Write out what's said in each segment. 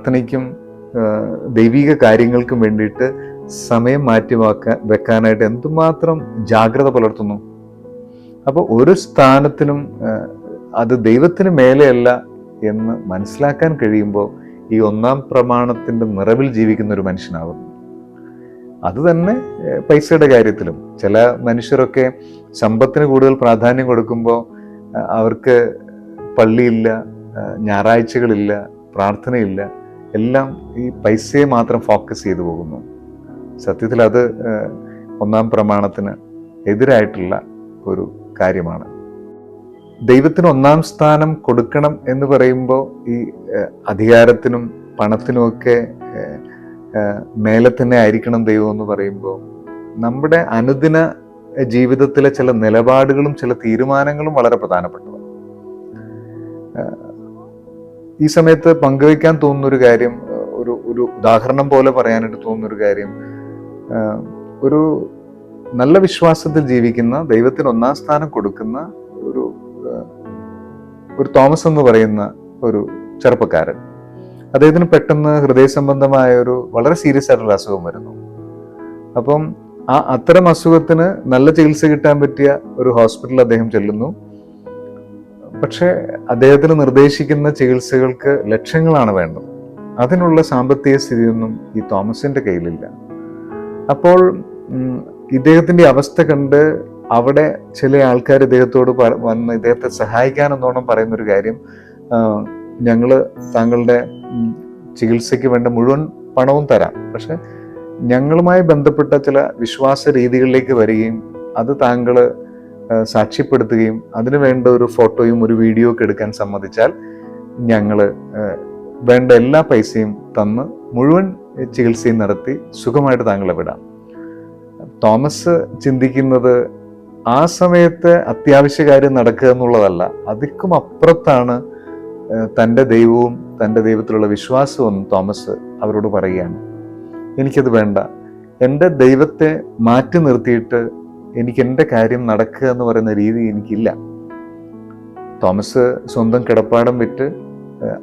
പ്രാർത്ഥനയ്ക്കും ദൈവിക കാര്യങ്ങൾക്കും വേണ്ടിയിട്ട് സമയം മാറ്റി വാക്കാൻ വെക്കാനായിട്ട് എന്തുമാത്രം ജാഗ്രത പുലർത്തുന്നു. അപ്പോൾ ഒരു സ്ഥാനത്തിനും അത് ദൈവത്തിന് മേലെയല്ല എന്ന് മനസ്സിലാക്കാൻ കഴിയുമ്പോൾ ഈ ഒന്നാം പ്രമാണത്തിന്റെ നിറവിൽ ജീവിക്കുന്ന ഒരു മനുഷ്യനാകും അത് തന്നെ പൈസയുടെ കാര്യത്തിലും. ചില മനുഷ്യരൊക്കെ സമ്പത്തിന് കൂടുതൽ പ്രാധാന്യം കൊടുക്കുമ്പോൾ അവർക്ക് പള്ളിയില്ല ഞായറാഴ്ചകളില്ല പ്രാർത്ഥനയില്ല. എല്ലാം ഈ പൈസയെ മാത്രം ഫോക്കസ് ചെയ്തു പോകുന്നു. സത്യത്തിൽ അത് ഒന്നാം പ്രമാണത്തിന് എതിരായിട്ടുള്ള ഒരു കാര്യമാണ്. ദൈവത്തിന് ഒന്നാം സ്ഥാനം കൊടുക്കണം എന്ന് പറയുമ്പോൾ ഈ അധികാരത്തിനും പണത്തിനുമൊക്കെ മേലെ തന്നെ ആയിരിക്കണം ദൈവം എന്ന് പറയുമ്പോൾ നമ്മുടെ അനുദിന ജീവിതത്തിലെ ചില നിലപാടുകളും ചില തീരുമാനങ്ങളും വളരെ പ്രധാനപ്പെട്ടതാണ്. ഈ സമയത്ത് പങ്കുവയ്ക്കാൻ തോന്നുന്ന ഒരു കാര്യം ഒരു ഒരു ഉദാഹരണം പോലെ പറയാനായിട്ട് തോന്നുന്ന ഒരു കാര്യം ഒരു നല്ല വിശ്വാസത്തിൽ ജീവിക്കുന്ന ദൈവത്തിന് ഒന്നാം സ്ഥാനം കൊടുക്കുന്ന ഒരു ഒരു തോമസ് എന്ന് പറയുന്ന ഒരു ചെറുപ്പക്കാരൻ. അദ്ദേഹത്തിന് പെട്ടെന്ന് ഹൃദയ സംബന്ധമായ ഒരു വളരെ സീരിയസ് ആയിട്ടുള്ള അസുഖം വരുന്നു. അപ്പം ആ അത്തരം അസുഖത്തിന് നല്ല ചികിത്സ കിട്ടാൻ പറ്റിയ ഒരു ഹോസ്പിറ്റലിൽ അദ്ദേഹം ചെല്ലുന്നു. പക്ഷേ അദ്ദേഹത്തിന് നിർദ്ദേശിക്കുന്ന ചികിത്സകൾക്ക് ലക്ഷങ്ങളാണ് വേണ്ടത്. അതിനുള്ള സാമ്പത്തിക സ്ഥിതിയൊന്നും ഈ തോമസിന്റെ കയ്യിലില്ല. അപ്പോൾ ഇദ്ദേഹത്തിന്റെ അവസ്ഥ കണ്ട് അവിടെ ചില ആൾക്കാർ ഇദ്ദേഹത്തോട് വന്ന് ഇദ്ദേഹത്തെ സഹായിക്കാനെന്നോണം പറയുന്ന ഒരു കാര്യം ഞങ്ങൾ താങ്കളുടെ ചികിത്സയ്ക്ക് വേണ്ട മുഴുവൻ പണവും തരാം. പക്ഷെ ഞങ്ങളുമായി ബന്ധപ്പെട്ട ചില വിശ്വാസ രീതികളിലേക്ക് വരികയും അത് താങ്കൾ സാക്ഷ്യപ്പെടുത്തുകയും അതിനു വേണ്ട ഒരു ഫോട്ടോയും ഒരു വീഡിയോ ഒക്കെ എടുക്കാൻ സമ്മതിച്ചാൽ ഞങ്ങൾ വേണ്ട എല്ലാ പൈസയും തന്ന് മുഴുവൻ ചികിത്സയും നടത്തി സുഖമായിട്ട് താങ്കളെ വിടാം. തോമസ് ചിന്തിക്കുന്നത് ആ സമയത്ത് അത്യാവശ്യ കാര്യം നടക്കുക എന്നുള്ളതല്ല അതിക്കും അപ്പുറത്താണ് തന്റെ ദൈവവും തന്റെ ദൈവത്തിലുള്ള വിശ്വാസവും തോമസ് അവരോട് പറയുകയാണ്. എനിക്കത് വേണ്ട. എന്റെ ദൈവത്തെ മാറ്റി നിർത്തിയിട്ട് എനിക്ക് എന്റെ കാര്യം നടക്കുക എന്ന് പറയുന്ന രീതി എനിക്കില്ല. തോമസ് സ്വന്തം കിടപ്പാടം വിറ്റ്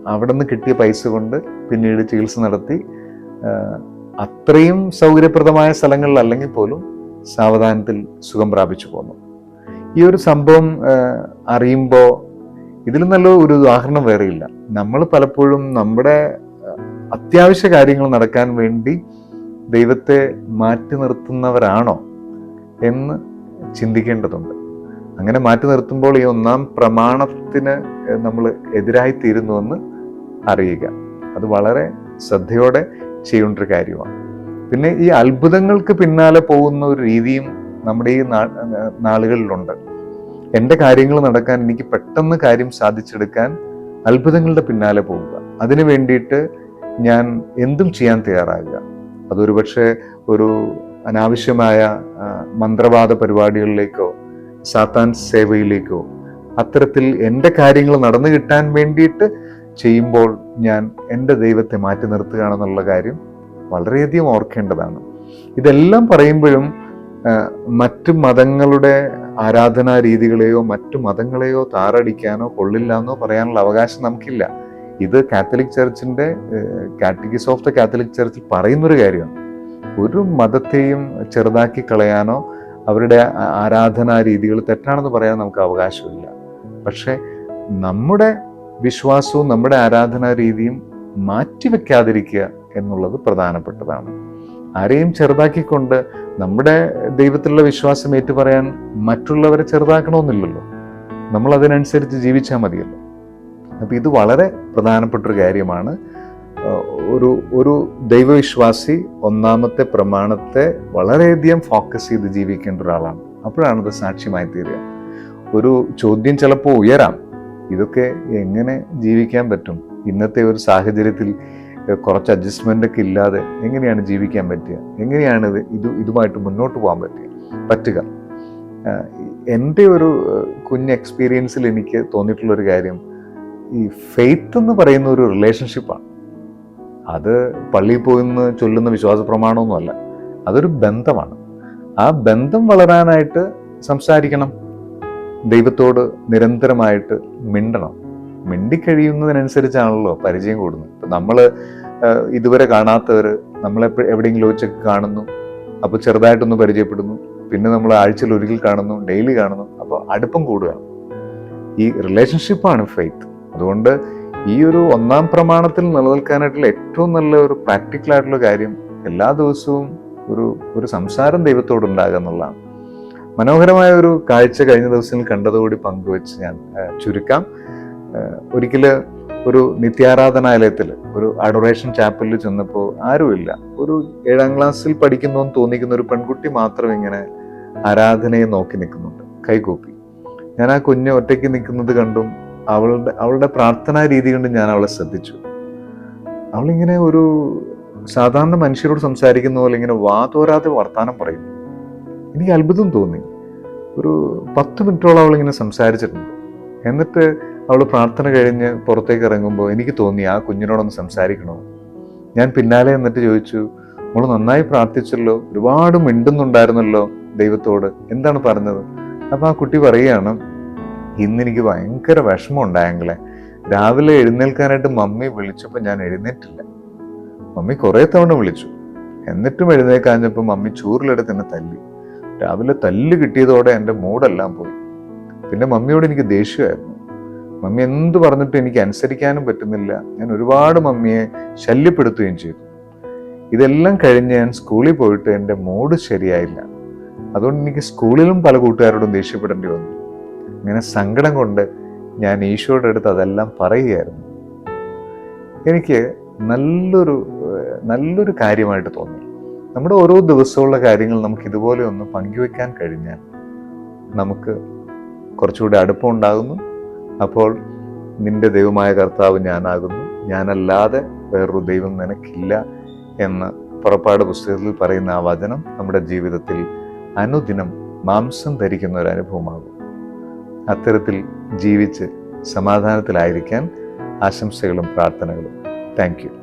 അവിടെ നിന്ന് കിട്ടിയ പൈസ കൊണ്ട് പിന്നീട് ചികിത്സ നടത്തി അത്രയും സൗകര്യപ്രദമായ സ്ഥലങ്ങളിൽ അല്ലെങ്കിൽ പോലും സാവധാനത്തിൽ സുഖം പ്രാപിച്ചു പോന്നു. ഈ ഒരു സംഭവം അറിയുമ്പോൾ ഇതിൽ നല്ല ഒരു ഉദാഹരണം വേറെയില്ല. നമ്മൾ പലപ്പോഴും നമ്മുടെ അത്യാവശ്യ കാര്യങ്ങൾ നടക്കാൻ വേണ്ടി ദൈവത്തെ മാറ്റി നിർത്തുന്നവരാണോ? എന്ന് ചിന്തിക്കേണ്ടതുണ്ട്. അങ്ങനെ മാറ്റി നിർത്തുമ്പോൾ ഈ ഒന്നാം പ്രമാണത്തിന് നമ്മൾ എതിരായി തീരുന്നു എന്ന് അറിയുക. അത് വളരെ ശ്രദ്ധയോടെ ചെയ്യേണ്ട ഒരു കാര്യമാണ്. പിന്നെ ഈ അത്ഭുതങ്ങൾക്ക് പിന്നാലെ പോകുന്ന ഒരു രീതിയും നമ്മുടെ ഈ നാളുകളിലുണ്ട്. എന്റെ കാര്യങ്ങൾ നടക്കാൻ എനിക്ക് പെട്ടെന്ന് കാര്യം സാധിച്ചെടുക്കാൻ അത്ഭുതങ്ങളുടെ പിന്നാലെ പോവുക. അതിനു വേണ്ടിയിട്ട് ഞാൻ എന്തും ചെയ്യാൻ തയ്യാറാകുക. അതൊരു പക്ഷേ ഒരു അനാവശ്യമായ മന്ത്രവാദ പരിപാടികളിലേക്കോ സാത്താൻ സേവയിലേക്കോ അത്തരത്തിൽ എന്റെ കാര്യങ്ങൾ നടന്നു കിട്ടാൻ വേണ്ടിയിട്ട് ചെയ്യുമ്പോൾ ഞാൻ എന്റെ ദൈവത്തെ മാറ്റി നിർത്തുകയാണെന്നുള്ള കാര്യം വളരെയധികം ഓർക്കേണ്ടതാണ്. ഇതെല്ലാം പറയുമ്പോഴും മറ്റു മതങ്ങളുടെ ആരാധനാ രീതികളെയോ മറ്റു മതങ്ങളെയോ താറടിക്കാനോ കൊള്ളില്ല എന്നോ പറയാനുള്ള അവകാശം നമുക്കില്ല. ഇത് കാത്തലിക് ചർച്ചിന്റെ കാറ്റഗിസ് ഓഫ് ദ കാത്തലിക് ചർച്ചിൽ പറയുന്നൊരു കാര്യമാണ്. ഒരു മതത്തെയും ചെറുതാക്കി കളയാനോ അവരുടെ ആരാധനാ രീതികൾ തെറ്റാണെന്ന് പറയാൻ നമുക്ക് അവകാശമില്ല. പക്ഷെ നമ്മുടെ വിശ്വാസവും നമ്മുടെ ആരാധനാ രീതിയും മാറ്റിവെക്കാതിരിക്കുക എന്നുള്ളത് പ്രധാനപ്പെട്ടതാണ്. ആരെയും ചെറുതാക്കിക്കൊണ്ട് നമ്മുടെ ദൈവത്തിലുള്ള വിശ്വാസം ഏറ്റുപറയാൻ മറ്റുള്ളവരെ ചെറുതാക്കണമെന്നില്ലല്ലോ. നമ്മൾ അതിനനുസരിച്ച് ജീവിച്ചാൽ മതിയല്ലോ. അപ്പം ഇത് വളരെ പ്രധാനപ്പെട്ട ഒരു കാര്യമാണ്. ഒരു ഒരു ദൈവവിശ്വാസി ഒന്നാമത്തെ പ്രമാണത്തെ വളരെയധികം ഫോക്കസ് ചെയ്ത് ജീവിക്കേണ്ട ഒരാളാണ്. അപ്പോഴാണ് അത് സാക്ഷ്യമായി തീരുക. ഒരു ചോദ്യം ചിലപ്പോൾ ഉയരാം. ഇതൊക്കെ എങ്ങനെ ജീവിക്കാൻ പറ്റും? ഇന്നത്തെ ഒരു സാഹചര്യത്തിൽ കുറച്ച് അഡ്ജസ്റ്റ്മെന്റ് ഒക്കെ ഇല്ലാതെ എങ്ങനെയാണ് ജീവിക്കാൻ പറ്റുക? എങ്ങനെയാണ് ഇത് ഇത് ഇതുമായിട്ട് മുന്നോട്ട് പോകാൻ പറ്റുക? പറ്റുക. എന്റെ ഒരു കുഞ്ഞ് എക്സ്പീരിയൻസിൽ എനിക്ക് തോന്നിയിട്ടുള്ള ഒരു കാര്യം ഈ ഫെയ്ത്ത് എന്ന് പറയുന്ന ഒരു റിലേഷൻഷിപ്പാണ് അത് പള്ളിയിൽ പോയിന്ന് ചൊല്ലുന്ന വിശ്വാസ പ്രമാണമൊന്നുമല്ല അതൊരു ബന്ധമാണ്. ആ ബന്ധം വളരാനായിട്ട് സംസാരിക്കണം. ദൈവത്തോട് നിരന്തരമായിട്ട് മിണ്ടണം. മിണ്ടിക്കഴിയുന്നതിനനുസരിച്ചാണല്ലോ പരിചയം കൂടുന്നത്. ഇപ്പം നമ്മൾ ഇതുവരെ കാണാത്തവർ നമ്മളെ എവിടെയെങ്കിലും വെച്ചൊക്കെ കാണുന്നു അപ്പോൾ ചെറുതായിട്ടൊന്ന് പരിചയപ്പെടുന്നു പിന്നെ നമ്മൾ ആഴ്ചയിൽ ഒരിക്കൽ കാണുന്നു ഡെയിലി കാണുന്നു അപ്പോൾ അടുപ്പം കൂടുകയാണ്. ഈ റിലേഷൻഷിപ്പാണ് ഫെയ്ത്ത്. അതുകൊണ്ട് ഈ ഒരു ഒന്നാം പ്രമാണത്തിൽ നിലനിൽക്കാനായിട്ടുള്ള ഏറ്റവും നല്ല ഒരു പ്രാക്ടിക്കൽ ആയിട്ടുള്ള കാര്യം എല്ലാ ദിവസവും ഒരു ഒരു സംസാരം ദൈവത്തോട് ഉണ്ടാകുക എന്നുള്ളതാണ്. മനോഹരമായ ഒരു കാഴ്ച കഴിഞ്ഞ ദിവസങ്ങളിൽ കണ്ടതുകൂടി പങ്കുവെച്ച് ഞാൻ ചുരുക്കാം. ഒരിക്കൽ ഒരു നിത്യാരാധനാലയത്തിൽ ഒരു അഡോറേഷൻ ചാപ്പലിൽ ചെന്നപ്പോൾ ആരുമില്ല. ഒരു ഏഴാം ക്ലാസ്സിൽ പഠിക്കുന്നു എന്ന് തോന്നിക്കുന്ന ഒരു പെൺകുട്ടി മാത്രം ഇങ്ങനെ ആരാധനയെ നോക്കി നിൽക്കുന്നുണ്ട്. കൈകൂപ്പി. ഞാൻ ആ കുഞ്ഞ് ഒറ്റയ്ക്ക് നിൽക്കുന്നത് കണ്ടും അവളുടെ അവളുടെ പ്രാർത്ഥനാ രീതി കൊണ്ട് ഞാൻ അവളെ ശ്രദ്ധിച്ചു. അവളിങ്ങനെ ഒരു സാധാരണ മനുഷ്യരോട് സംസാരിക്കുന്ന പോലെ ഇങ്ങനെ വാ തോരാതെ വർത്താനം പറയും. എനിക്ക് അത്ഭുതം തോന്നി. ഒരു പത്ത് മിനിറ്റോളം അവളിങ്ങനെ സംസാരിച്ചിട്ടുണ്ട്. എന്നിട്ട് അവൾ പ്രാർത്ഥന കഴിഞ്ഞ് പുറത്തേക്ക് ഇറങ്ങുമ്പോൾ എനിക്ക് തോന്നി ആ കുഞ്ഞിനോടൊന്ന് സംസാരിക്കണോ? ഞാൻ പിന്നാലെ എന്നിട്ട് ചോദിച്ചു അവൾ നന്നായി പ്രാർത്ഥിച്ചല്ലോ ഒരുപാട് മിണ്ടുന്നുണ്ടായിരുന്നല്ലോ ദൈവത്തോട്. എന്താണ് പറഞ്ഞത്? അപ്പോൾ ആ കുട്ടി പറയുകയാണ് ഇന്ന് എനിക്ക് ഭയങ്കര വിഷമം ഉണ്ടായെങ്കിലെ. രാവിലെ എഴുന്നേൽക്കാനായിട്ട് മമ്മി വിളിച്ചപ്പോൾ ഞാൻ എഴുന്നേറ്റില്ല. മമ്മി കുറെ തവണ വിളിച്ചു. എന്നിട്ടും എഴുന്നേക്കാഞ്ഞപ്പോൾ മമ്മി ചൂറിലെടുത്ത് എന്നെ തല്ലി. രാവിലെ തല്ല് കിട്ടിയതോടെ എന്റെ മൂടെല്ലാം പോയി. പിന്നെ മമ്മിയോട് എനിക്ക് ദേഷ്യമായിരുന്നു. മമ്മി എന്ത് പറഞ്ഞിട്ടും എനിക്ക് അനുസരിക്കാനും പറ്റുന്നില്ല. ഞാൻ ഒരുപാട് മമ്മിയെ ശല്യപ്പെടുത്തുകയും ചെയ്തു. ഇതെല്ലാം കഴിഞ്ഞ് ഞാൻ സ്കൂളിൽ പോയിട്ട് എന്റെ മൂഡ് ശരിയായില്ല. അതുകൊണ്ട് എനിക്ക് സ്കൂളിലും പല കൂട്ടുകാരോടും ദേഷ്യപ്പെടേണ്ടി വന്നു. ഇങ്ങനെ സങ്കടം കൊണ്ട് ഞാൻ ഈശോയുടെ അടുത്ത് അതെല്ലാം പറയുകയായിരുന്നു. എനിക്ക് നല്ലൊരു നല്ലൊരു കാര്യമായിട്ട് തോന്നി. നമ്മുടെ ഓരോ ദിവസമുള്ള കാര്യങ്ങൾ നമുക്ക് ഇതുപോലെ ഒന്ന് പങ്കുവെക്കാൻ കഴിഞ്ഞാൽ നമുക്ക് കുറച്ചുകൂടി അടുപ്പമുണ്ടാകുന്നു അപ്പോൾ നിന്റെ ദൈവമായ കർത്താവ് ഞാനാകുന്നു. ഞാനല്ലാതെ വേറൊരു ദൈവം നിനക്കില്ല എന്ന് പുറപ്പാട് പുസ്തകത്തിൽ പറയുന്ന ആ വചനം നമ്മുടെ ജീവിതത്തിൽ അനുദിനം മാംസം ധരിക്കുന്ന ഒരു അനുഭവമാകും. അത്തരത്തിൽ ജീവിച്ച് സമാധാനത്തിലായിരിക്കാൻ ആശംസകളും പ്രാർത്ഥനകളും. താങ്ക്